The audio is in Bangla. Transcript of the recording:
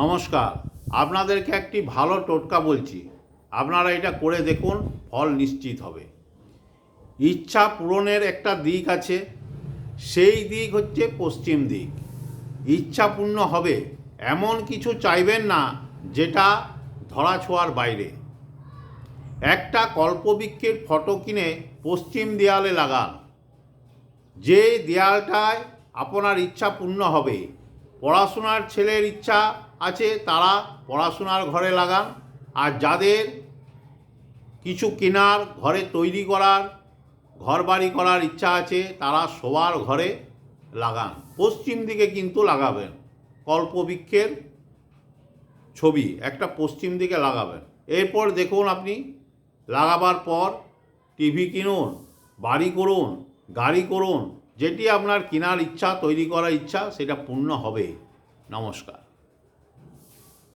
নমস্কার, আপনাদেরকে একটি ভালো টোটকা বলছি। আপনারা এটা করে দেখুন, ফল নিশ্চিত হবে। ইচ্ছা পূরণের একটা দিক আছে, সেই দিক হচ্ছে পশ্চিম দিক। ইচ্ছা পূর্ণ হবে, এমন কিছু চাইবেন না, যেটা ধরাছোঁয়ার বাইরে। একটা কল্পবৃক্ষের ফটো কিনে পশ্চিম দেয়ালে লাগান। যে দেয়ালটায় আপনার ইচ্ছা পূর্ণ হবে, পড়াশোনার ছেলের ইচ্ছা আছে, তারা পড়াশোনার ঘরে লাগান। আর যাদের কিছু কেনার, ঘরে তৈরি করার ঘর বাড়ি করার ইচ্ছা আছে, তারা শোবার ঘরে লাগান। পশ্চিম দিকে কিন্তু লাগাবেন। কল্পবৃক্ষের ছবি, একটা পশ্চিম দিকে লাগাবেন। এরপর দেখুন আপনি, লাগাবার পর টিভি কিনুন, বাড়ি করুন, গাড়ি করুন, যেটি আপনার কেনার ইচ্ছা, তৈরি করার ইচ্ছা, সেটা পূর্ণ হবে। নমস্কার।